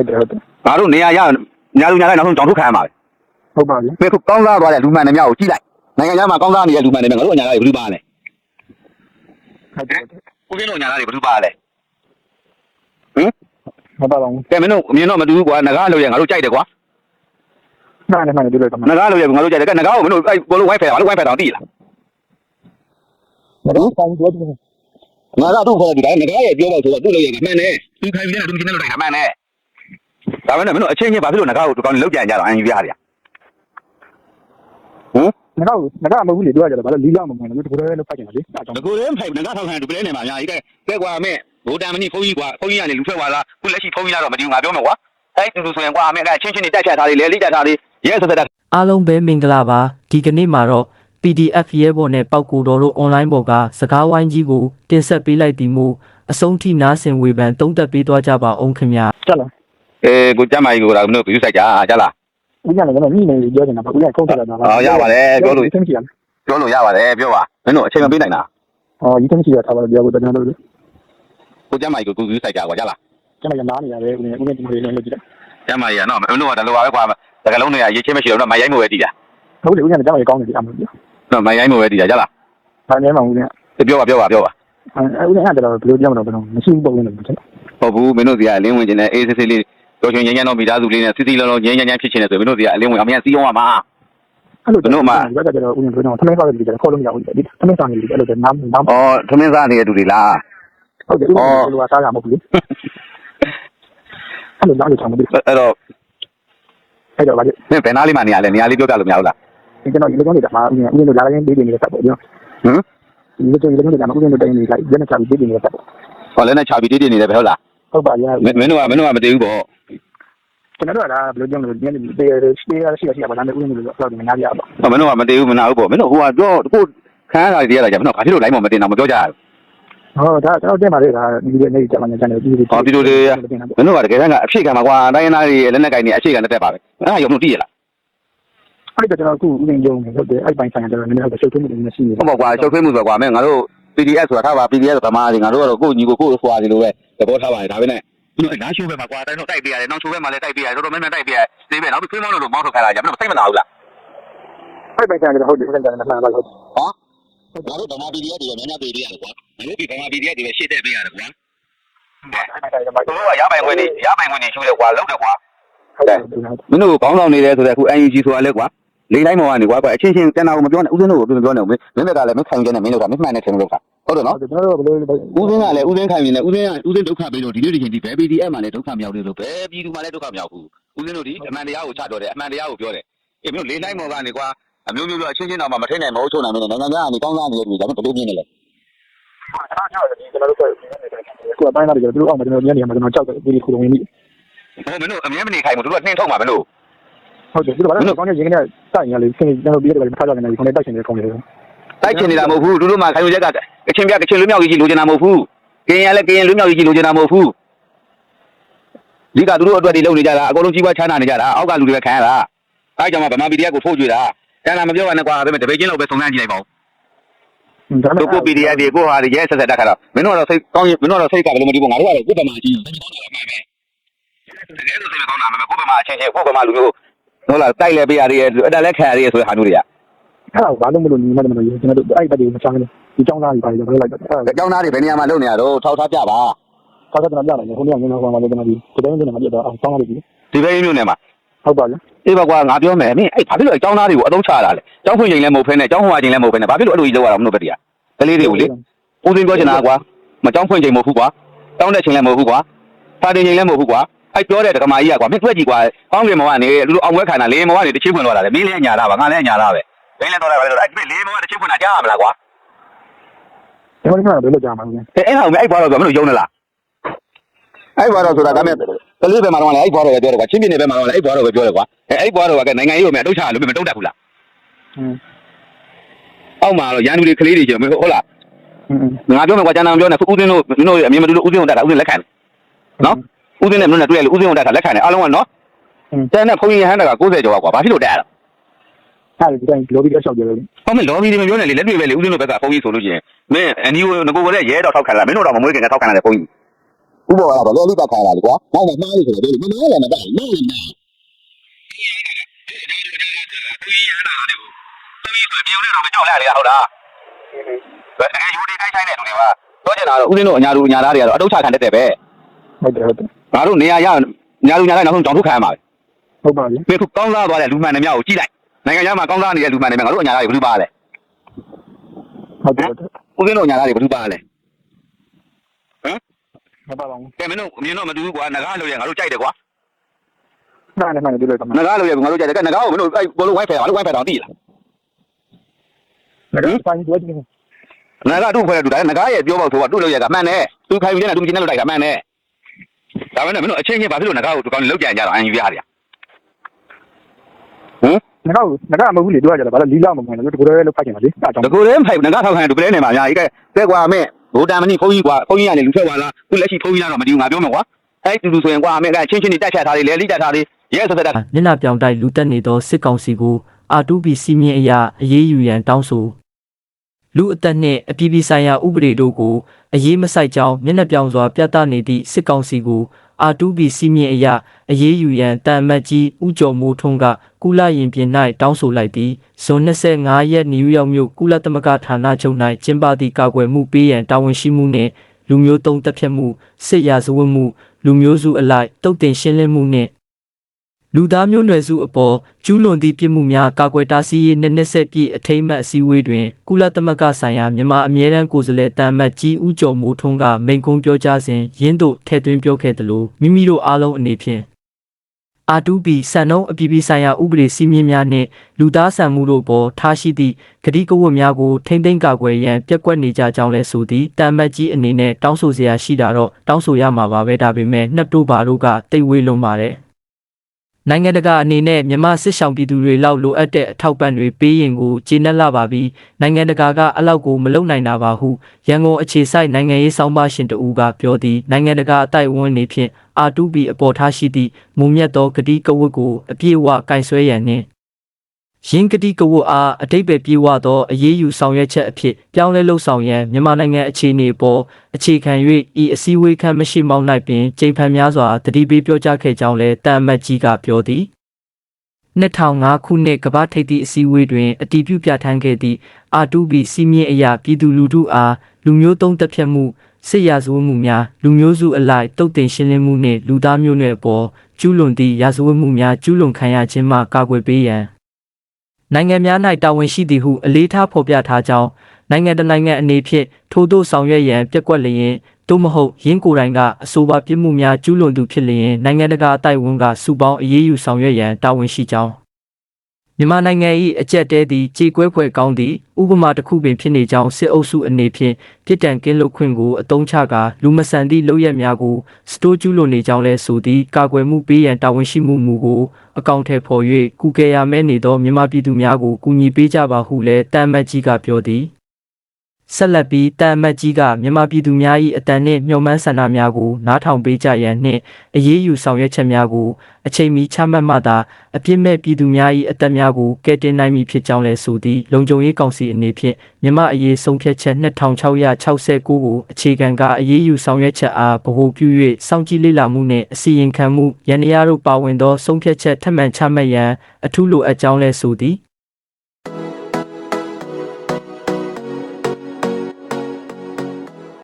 ဟုတ်တယ်ဟုတ်တယ်ငါတို့နေရာရညာလူညာလိုက်နောက်ဆုံးတောင်ထုတ်ခံရမှာပဲဟုတ်ပါပြီမင်းခုကောင်းစားသွားတဲ့လူမှန်တွေများကိုကြည့်လိုက်နိုင်ငံခြားမှာကောင်းစားနေတဲ့လူမှန်တွေများငါတို့ညာလိုက်ဘယ်သူပါလဲဟုတ်တယ်ဟုတ်တယ်ဦးစင်းတို့ညာလိုက်ဘယ်သူပါလဲဟင်မပါပါဘူးကဲမင်းတို့အမြင်တော့မတူဘူးကွာငကားလို့ရငါတို့ကြိုက်တယ်ကွာနားနဲ့နားနဲ့တွေ့လိုက်ပါမယ်ငကားလို့ရငါတို့ကြိုက်တယ်ကဲငကားကိုမင်းတို့အဲ့ကိုလို wifi ငါတို့ wifi တောင်တည်လားမတော်ပေါင်းပြောတယ်ငါကတော့ခေါ်တယ်ဒါငကားရဲ့ပြောပါဆိုတော့သူ့လို့ရမှန်တယ်သူခိုင်ပြီးတဲ့လူချင်းနဲ့လို့လိုက်တာမှန်တယ် ဒါပေမဲ့မင်းတို့အချင်းချင်းဘာဖြစ်လို့ငကားကိုဒီကောင်လောက်ပြန်ကြတော့အန်ယူရရဟင်ငါကငါကမဟုတ်ဘူးလေပြောကြတယ်ဘာလို့လီးလောက်မမှန်ဘူးတကူရဲလို့ဖတ်ကြတယ်လေအဲ့ကြောင့်ငကိုလည်းမဖိုက်ငကားထောက်ခံတူပလဲနေမှာအများကြီးကဲကဲကွာမင်းဘိုတန်မကြီးဖုန်းကြီးကွာဖုန်းကြီးကနေလူထွက်သွားလားခုလက်ရှိဖုန်းကြီးလာတော့မတည်ဘူးငါပြောမယ်ကွာအဲ့တူတူဆိုရင်ကွာမင်းကချင်းချင်းနေတက်ချက်ထားလေးလဲလိတက်ထားလေးရဲဆက်ဆက်အားလုံးပဲမင်္ဂလာပါဒီကနေ့မှာတော့ PDF ရဲဘော်နဲ့ပောက်ကူတော်တို့ online ပေါ်ကစကားဝိုင်းကြီးကိုတင်ဆက်ပေးလိုက်ပြီးမှအဆုံးထိနားဆင်ဝေဖန်တုံးသက်ပေးသွားကြပါအောင်ခင်ဗျာကြက်လား အဲကိုကြမ်းမာကြီးကိုတော့မင်းတို့ပြူဆိုင်ကြကြလားဦးကလည်းကျွန်တော်ညနေပြောနေတာပါဦးကဖုန်းထတာပါအော်ရပါတယ်ပြောလို့သိချင်တယ်ပြောလို့ရပါတယ်ပြောပါမင်းတို့အချိန်မပေးနိုင်တာအော်ဒီသိချင်တာထားပါပြောဖို့ကျွန်တော်တို့ကိုကြမ်းမာကြီးကိုကိုပြူဆိုင်ကြကွာကြလားကျွန်တော်နားနေရတယ်ဦးကဦးကဒီလိုလေးလုပ်ကြည့်တယ်ကြမ်းမာကြီးကနော်မင်းတို့ကတလိုပါပဲကွာတကလုံးတွေကရေးချင်းမရှိတော့မရိုင်းမို့ပဲတည်တာဟုတ်တယ်ဦးကလည်းကျွန်တော်ကောင်းနေတယ်အမှန်ပြောနော်မရိုင်းမို့ပဲတည်တာကြလားဘာနေမှဦးကပြောပါပြောပါပြောပါအဲဦးကအဲ့ဒါဘယ်လိုပြောမလို့ကျွန်တော်မရှိဘူးပုံနေလို့ကျွန်တော်ဟုတ်ဘူးမင်းတို့စီကအလင်းဝင်ခြင်းနဲ့အေးစစ်စစ်လေး တော်ရှင်ငင်းငင်းတော့မိသားစုလေးနဲ့စီစီလုံးလုံးငင်းငင်းငင်းဖြစ်ချင်တယ်ဆိုရင်မင်းတို့ဒီကအလင်းဝင်အမြင်စီးအောင်ပါမအားအဲ့လိုကျွန်တော်မှဒီဘက်ကကျွန်တော်ဦးရင်ပြောတော့ထမင်းစားတဲ့လူတွေခေါ်လို့မရဘူးဒီထမင်းစားနေလူတွေအဲ့လိုနားနားဩထမင်းစားနေတဲ့လူတွေလားဟုတ်တယ်ဦးလူကစားရမှာမဟုတ်ဘူးအဲ့လိုနားလို့ချင်မလို့အဲ့တော့အဲ့တော့ဗာလေဘယ်နားလေးမှနေရလဲနေရာလေးပြောပြလို့မရဘူးလားကျွန်တော်ဒီလိုကြောင့်နေတာမှာဦးရင်ဦးရင်တို့လာလာချင်းပေးနေတဲ့စပ်ပေါ့ကျွန်တော်ဟမ်ဒီလိုကြောင့်ဒီလိုကြောင့်နေတာမှာဦးရင်တို့တိုင်းနေလိုက်ညနေချာပြီးပေးနေတဲ့စပ်ပေါ့ဟောလည်းနဲ့ချာပြီးပေးနေတယ်ပဲဟုတ်လား ဟုတ်ပါရဲ့မင်းတို့ကမင်းတို့ကမတည်ဘူးပေါ့ကျွန်တော်တို့ကဒါဘယ်လိုကြောင့်လဲညနေပေးရရှိရရှိရရှိရပါလားဦးကလည်းတော့ငါးပြပါဟောမင်းတို့ကမတည်ဘူးမနာဘူးပေါ့မင်းတို့ဟိုကတော့ကိုခန်းစားတွေရတာကြမင်းတို့ဘာဖြစ်လို့ line မတင်တော့မပြောကြရဘူးဟောဒါကျွန်တော်တင်ပါလေဒါဒီလိုနေကြမှာကျန်တယ်ဒီလိုမင်းတို့ကတကယ်တမ်းကအဖြစ်ခံမှာကွာတိုင်းရင်းသားတွေလက်နက်ကင်တွေအဖြစ်ခံတက်ပါပဲအဲ့ဒါရုံလို့တည်ရလားအဲ့ဒါကျွန်တော်အခုဦးကယုံနေဟုတ်တယ်အဲ့ပိုင်းဆိုင်တယ်နည်းနည်းတော့ရှုပ်ထွေးမှုတွေမရှိဘူးဟုတ်ပါကွာရှုပ်ထွေးမှုဆိုကွာမင်းငါတို့ PDF ဆိုတာထားပါ PDF ဆိုဗမာတွေငါတို့ကတော့ကိုညီကိုကိုဖွာတွေလိုပဲသဘောထားပါတယ်ဒါပဲနဲ့မင်းတို့လားရှိုးပဲမှာကွာတိုင်းတော့တိုက်ပေးရတယ်နောက်ရှိုးပဲမှာလည်းတိုက်ပေးရတယ်တော်တော်များများတိုက်ပေးရတယ်ဒီပဲနောက်ပြီးဖေးမောင်းလို့မောင်းထုတ်ခိုင်းလာကြမင်းတို့စိတ်မနာဘူးလားအဲ့ပိုင်းဆိုင်တယ်ဟုတ်တယ်ဦးကလည်းမှန်ပါဟုတ်ငါတို့ဗမာ PDF တွေများများပေးရတယ်ကွာငါတို့ဒီဗမာ PDF တွေပဲရှေ့တက်ပေးရတယ်ကွာအဲ့ပိုင်းဆိုင်တယ်မှတို့ကရပိုင်ခွင့်တွေရပိုင်ခွင့်တွေရှူတယ်ကွာလုံးတယ်ကွာဟုတ်တယ်မင်းတို့ခေါင်းဆောင်နေတယ်ဆိုတော့အခု UNG ဆိုတာလဲကွာလေးတိုင်းမောင်ကနေကွာအချင်းချင်းတန်တာကိုမပြောနဲ့ဦးစင်းတို့ကိုပြောနေဦးမင်းမင်းကလည်းမခံကြနဲ့မင်းတို့ကမမှန်တဲ့ထင်လို့က ဟုတ်တယ်နော်ကျွန်တော်တို့ဘယ်လိုဦးစင်းကလည်းဦးစင်းခံနေတယ်ဦးစင်းကဦးစင်းဒုက္ခပေးလို့ဒီနေ့ဒီချိန်ဒီဘယ် PDF မှာလည်းဒုက္ခမြောက်တယ်လို့ဘယ်ပြည်သူမှာလည်းဒုက္ခမြောက်ဘူးဦးစင်းတို့ဒီအမှန်တရားကိုချတော်တယ်အမှန်တရားကိုပြောတယ်အေးမင်းတို့လေးတိုင်းမောင်ကနေကွာအမျိုးမျိုးပြောအချင်းချင်းတော့မှမထိနိုင်မဟုတ်ချုံနိုင်မင်းနိုင်ငံသားကနေကောင်းစားနေတယ်ဒီဒါမှဘယ်လိုမြင်နေလဲကျွန်တော်တို့ကိုကိုအပိုင်းလာတယ်ကျွန်တော်တို့အောင်ကျွန်တော်ညနေမှာကျွန်တော်ကြောက်တယ်ဒီခုလုံးဝင်ပြီဟိုမင်းတို့အမြဲမနေခိုင်းဘူးတို့ကနှင်းထုတ်မှာမလို့ဟုတ်တယ်ဒီလိုပါတော့ကောင်းတဲ့ရင်းကနေစိုက်ရလေစင်ကျွန်တော်ပြီးရတယ်ထားကြတယ်ဒီခုနေတိုက်ရှင်နေကောင်းတယ်တိုက်ချင်နေတာမဟုတ်ဘူးတို့တို့မှခိုင်ရက်ကက ချင်းပြကချင်းလွမြောက်ကြီးလိုချင်တာမဟုတ်ဘူးကရင်ရလည်းကရင်လွမြောက်ကြီးလိုချင်တာမဟုတ်ဘူးဒီကသူတို့အတွက်ဒီလုပ်နေကြတာအကုန်လုံးကြီးပွားချမ်းသာနေကြတာအောက်ကလူတွေပဲခံရတာအဲကြောင့်မှဗမာပြည်တရားကိုထိုးကြွေတာတန်တာမပြောပါနဲ့ကွာဒါပေမဲ့တပိတ်ချင်းလောက်ပဲစုံစမ်းကြည့်လိုက်ပါဦးတို့ကို PDF တွေကိုဟာရဲဆက်ဆက်တက်ခါတော့မင်းတို့ကတော့စိတ်ကောင်းရင်မင်းတို့ကတော့စိတ်ကဘယ်လိုမတည်ဘူးငါတို့ကတော့ကိုယ်ပမာချင်းတကယ်လို့စိတ်မကောင်းတာမှကိုယ်ပမာချင်းချင်းကိုယ်ပမာလူမျိုးဟုတ်လားတိုက်လဲပေးရသေးရဲ့အဲ့ဒါလည်းခံရသေးရဲ့ဆိုတဲ့ဟာမျိုးတွေကအဲ့ဒါဘာလို့မလို့ညီမတို့မလို့ကျွန်တော်တို့အဲ့ဘက်တွေမချမ်းဘူး ဒီကျောင်းသားတွေပါတယ်ကျွန်တော်လိုက်တော့အဲ့အကြောင်းသားတွေဘယ်နေရာမှာလုပ်နေရတော့ထောက်ထားပြပါဒါကကျွန်တော်ပြတယ်ခုနကငင်းတော့ဘာမှလည်းကျွန်တော်ဒီဒီတိုင်းကျွန်တော်ပြတော့အောင်ဆောင်းရတယ်ပြီဒီဘက်မျိုးနေမှာဟုတ်ပါလားအေးပါကွာငါပြောမယ်မင်းအဲ့ဘာဖြစ်လို့အကြောင်းသားတွေကိုအသုံးချရတာလဲကျောင်းဖွင့်ချိန်လည်းမဟုတ်ဖ ೇನೆ ကျောင်းဟွာချိန်လည်းမဟုတ်ဖ ೇನೆ ဘာဖြစ်လို့အဲ့လိုကြီးလောက်ရတာမလို့ပဲတရားကလေးတွေကိုလေဦးစင်းပြောချင်တာကွာမကျောင်းဖွင့်ချိန်မဟုတ်ဘူးကွာတောင်းတဲ့ချိန်လည်းမဟုတ်ဘူးကွာဖာတင်ချိန်လည်းမဟုတ်ဘူးကွာအဲ့ပြောတဲ့ဒကမာကြီးကကွာမင်းတွေ့ကြည့်ကွာကောင်းကင်ဘဝကနေလူလူအောင်ဝဲခံတာလေဘဝကနေတချင်းဖွင့်သွားတာလေမင်းလည်းညာတာပါငါလည်းညာတာပဲမင်းလည်းတော့တယ်ပါလေအဲ့လေဘဝတချင်းဖွင့်တာကြားရမလားကွာ ဒီမှာကဘယ်လိုကြာမှာလဲအဲအဲ့ဟာကိုမအဲ့ဘွားတော်ကမလို့ယုံနေလားအဲ့ဘွားတော်ဆိုတာကမဲ့ကလေးပဲမှာတော့လည်းအဲ့ဘွားတော်ပဲပြောတယ်ကွာချင်းပြင်းနေပဲမှာတော့လည်းအဲ့ဘွားတော်ပဲပြောတယ်ကွာအဲအဲ့ဘွားတော်ကနိုင်ငံရေးကိုမြန်တုတ်ချလို့မတုတ်တတ်ဘူးလားအောက်မှာတော့ရန်သူတွေကလေးတွေကျွန်တော်ဟုတ်လားငါပြောမယ်ကွာကျန်တာမပြောနဲ့ခုဦးသိန်းတို့မင်းတို့အမြင်မတူလို့ဦးသိန်းကိုတတ်တာဦးသိန်းလက်ခံတယ်နော်ဦးသိန်းနဲ့မင်းတို့နဲ့တွေ့ရလို့ဦးသိန်းကိုတတ်တာလက်ခံတယ်အားလုံးကနော်တန်နဲ့ဘုန်းကြီးရဟန်းတက90ကျော်ကွာဘာဖြစ်လို့တက်ရတာ အဲ့ဒီတိုင်းလောဘီတော့ရှောက်ကြတယ်ဟုတ်မယ်လော်ဘီတွေမပြောနဲ့လေလက်တွေ့ပဲလေဦးစင်းတို့ဘက်ကဖုန်းကြီးဆိုလို့ရှိရင်မင်းအနီကိုငကိုကလည်းရဲတော့ထောက်ခံလာမင်းတို့တော့မမွေးခင်ကထောက်ခံလာတဲ့ဖုန်းကြီးဥပ္ပါကတော့လောလိကခါလာလေကွာနောက်မှမှားလို့ဆိုတော့မနာလည်းမတိုင်မင်းလည်းမသူရတာလေသူရပြောင်းနေတော့မကြောက်လိုက်လေဟုတ်လားဘယ်အဲယူဒီတိုင်းဆိုင်တဲ့လူတွေကတော့ကျင်တာတော့ဦးဇင်းတို့အညာလူအညာသားတွေကတော့အတုတ်ချခံတဲ့တဲ့ပဲဟုတ်တယ်ဟုတ်တယ်ငါတို့နေရာရညာလူညာသားနောက်ဆုံးကြောင်ထုတ်ခံရမှာပဲဟုတ်ပါပြီဖေခုကောင်းစားသွားတဲ့လူမှန်တဲ့မြောက်ကိုကြည့်လိုက် နိုင်ငံခြားမှာကောင်းစားနေတဲ့လူမှန်တဲ့မြောက်ငါတို့အညာသားတွေဘယ်သူပါလဲဟုတ်တယ်ဟုတ်တယ်ဦးဇင်းတို့အညာသားတွေဘယ်သူပါလဲမပါပါဘူးကဲမင်းတို့အမြင်တော့မတူဘူးကွာငကားလို့ရငါတို့ကြိုက်တယ်ကွာနားနဲ့မှန်တယ်ဒီလိုကမှငကားလို့ရငါတို့ကြိုက်တယ်ကဲငကားကိုမင်းတို့အဲဘောလုံးဝိုင်းဖယ်ငါတို့ဝိုင်းဖယ်တော့သိလားလည်းပိုင်းတွေ့တယ်ငကားတို့ဖယ်တူတယ်ငကားရဲ့ပြောပေါ့ဆိုတော့သူ့လို့ရကမှန်တယ်သူခိုင်ပြီးတဲ့သူမကျင်းတဲ့လို့လိုက်တာမှန်တယ်ဒါပေမဲ့မင်းတို့အချင်းချင်းဘာဖြစ်လို့ငကားကိုဒီကောင်လောက်ကြံကြတော့အန်ယူရတယ်ဟမ် ငါကငါကမဟုတ်ဘူးလေတွေ့ကြတယ်ဘာလို့လီလာမမဝင်လို့တကူရဲလောက်ဖိုက်နေတာလေအဲ့ကြောင့်တကူတည်းဖိုက်ငကားထောက်ခံတူပလဲနေမှာအများကြီးကဲကဲကွာမင်းဘိုတန်မနီဖုန်းကြီးကွာဖုန်းကြီးကနေလူထွက်သွားလားခုလက်ရှိဖုန်းကြီးကတော့မတည်ဘူးငါပြောမယ်ကွာအဲတူတူဆိုရင်ကွာမင်းကချင်းချင်းနေတက်ချက်ထားလေးလဲလိတက်ထားလေးရဲဆက်ဆက်တက်မျက်နှာပြောင်တိုက်လူတက်နေသောစစ်ကောင်စီကို R2B စီမင်းအရာအရေးယူရန်တောင်းဆိုလူအသက်နှင့်အပြည်ပြည်ဆိုင်ရာဥပဒေတို့ကိုအရေးမဆိုင်ကြောင်းမျက်နှာပြောင်စွာပြသနေသည့်စစ်ကောင်စီကို R2B စီမင်းအရာအရေးယူရန်တန်မတ်ကြီးဥကျော်မိုးထွန်းက ကုလရင်ပြင်၌တောင်းဆိုလိုက်သည်ဇွန်25ရက်နယူးယောက်မြို့ကုလသမဂ္ဂဌာနချုပ်၌ကျင်းပသည့်ကာကွယ်မှုပေးရန်တာဝန်ရှိမှုနှင့်လူမျိုးတုံးတက်ဖြတ်မှုစစ်ရာဇဝတ်မှု လူမျိုးစုအလိုက်တုတ်တင်ရှင်းလင်းမှုနှင့်လူသားမျိုးနွယ်စုအပေါ်ကျူးလွန်သည့်ပြစ်မှုများကာကွယ်တားဆီးရေးနှစ်နှစ်ဆက်ပြည့်အထိမ်းအမှတ်အစည်းအဝေးတွင်ကုလသမဂ္ဂဆိုင်ရာမြန်မာအမြဲတမ်းကိုယ်စားလှယ်တန်မတ်ကြီးဦးကျော်မိုးထွန်းကမိန့်ခွန်းပြောကြားစဉ်ရင်းတို့ထည့်သွင်းပြောခဲ့သလိုမိမိတို့အားလုံးအနေဖြင့် R2B စံနှုန်းအပြည်ပြည်ဆိုင်ရာဥပဒေစည်းမျဉ်းများနှင့်လူသားဆန်မှုတို့ပေါ်ထားရှိသည့်ကတိကဝတ်များကိုထိမ့်သိမ်းကာကွယ်ရန်ပြက်ကွက်နေကြကြောင်းလဲဆိုသည်တန်မတ်ကြီးအနေနဲ့တောင်းဆိုစရာရှိတာတော့တောင်းဆိုရမှာပါပဲဒါပေမဲ့နှစ်တို့ဘာတို့ကတိတ်ဝေးလွန်ပါတယ်နိုင်ငံတကာအနေနဲ့မြန်မာစစ်ဆောင်ပြည်သူတွေလောက်လိုအပ်တဲ့အထောက်ပံ့တွေပေးရင်ကိုကျေနပ်လာပါပြီနိုင်ငံတကာကအလောက်ကိုမလုံနိုင်တာပါဟုရန်ကုန်အခြေစိုက်နိုင်ငံရေးစောင်းပါရှင်တဦးကပြောသည်နိုင်ငံတကာအတိုက်အဝန်းနေဖြင့် R2B အပေါ်ထားရှိသည့်မုံမြတ်သောဂတိကဝတ်ကိုအပြည့်အဝကင်ဆွဲရန်နှင့်ရင်းကတိကဝတ်အားအတိတ်ပဲပြေဝသောအရေးယူဆောင်ရွက်ချက်အဖြစ်ပြောင်းလဲလှုပ်ဆောင်ရန်မြန်မာနိုင်ငံအခြေအနေပေါ်အခြေခံ၍ဤအစည်းအဝေးခန့်မရှိမောင်း၌ပင်ကြိမ်ဖန်များစွာတတိပေးပြောကြားခဲ့ကြောင်းလည်းတန်အမတ်ကြီးကပြောသည်2005ခုနှစ်ကမ္ဘာထိပ်သည့်အစည်းအဝေးတွင်အတည်ပြုပြဋ္ဌာန်းခဲ့သည့် R2B စီမင်းအရာပြည်သူလူထုအားလူမျိုးတုံးတက်ဖြတ်မှု စစ်ရာဇဝတ်မှုများလူမျိုးစုအလိုက်တုတ်တင်ရှင်းလင်းမှုနှင့်လူသားမျိုးနွယ်အပေါ်ကျူးလွန်သည့်ရာဇဝတ်မှုများကျူးလွန်ခံရခြင်းမှကာကွယ်ပေးရန်နိုင်ငံများ၌တာဝန်ရှိသည်ဟုအလေးထားဖော်ပြထားကြောင်းနိုင်ငံတကာနိုင်ငံအနေဖြင့်ထို့သို့ဆောင်ရွက်ရန်ပြက်ကွက်လျင်သို့မဟုတ်ရင်းကိုယ်တိုင်ကအဆိုပါပြစ်မှုများကျူးလွန်သူဖြစ်လျင်နိုင်ငံတကာအတိုက်အဝန်ကစုပေါင်းအရေးယူဆောင်ရွက်ရန်တာဝန်ရှိကြောင်း မြန်မာနိုင်ငံ၏အကြက်တဲသည်ကြေကွဲဖွယ်ကောင်းသည့်ဥပမာတစ်ခုပင်ဖြစ်နေကြောင်းစစ်အုပ်စုအနေဖြင့်ပြစ်ဒဏ်ကင်းလွတ်ခွင့်ကိုအသုံးချကာလူမဆန်သည့်လုပ်ရက်များကိုစတိုးကျူးလွန်နေကြောင်းလဲဆိုသည့်ကာကွယ်မှုပေးရန်တာဝန်ရှိမှုမူကိုအကောင့်ထဲပေါ်၍ကုကယ်ရမဲနေသောမြန်မာပြည်သူများကိုကူညီပေးကြပါဟုလည်းတန်မတ်ကြီးကပြောသည် ဆက်လက်ပြီးတန်အမတ်ကြီးကမြန်မာပြည်သူများ၏အတန်နှင့်မျှော်မှန်းဆန္ဒများကိုနားထောင်ပေးကြရန်နှင့်အရေးယူဆောင်ရွက်ချက်များကိုအချိန်မီချမှတ်မှသာအပြစ်မဲ့ပြည်သူများ၏အသက်များကိုကယ်တင်နိုင်မည်ဖြစ်ကြောင်းလည်းဆိုသည်လုံခြုံရေးကောင်စီအနေဖြင့်မြန်မာအရေးဆုံးဖြတ်ချက်2669ကိုအခြေခံကအရေးယူဆောင်ရွက်ချက်အားဗဟိုပြု၍စောင့်ကြည့်လေ့လာမှုနှင့်အစီရင်ခံမှုရန်ရာတို့ပါဝင်သောဆုံးဖြတ်ချက်ထပ်မံချမှတ်ရန်အထူးလိုအပ်ကြောင်းလည်းဆိုသည်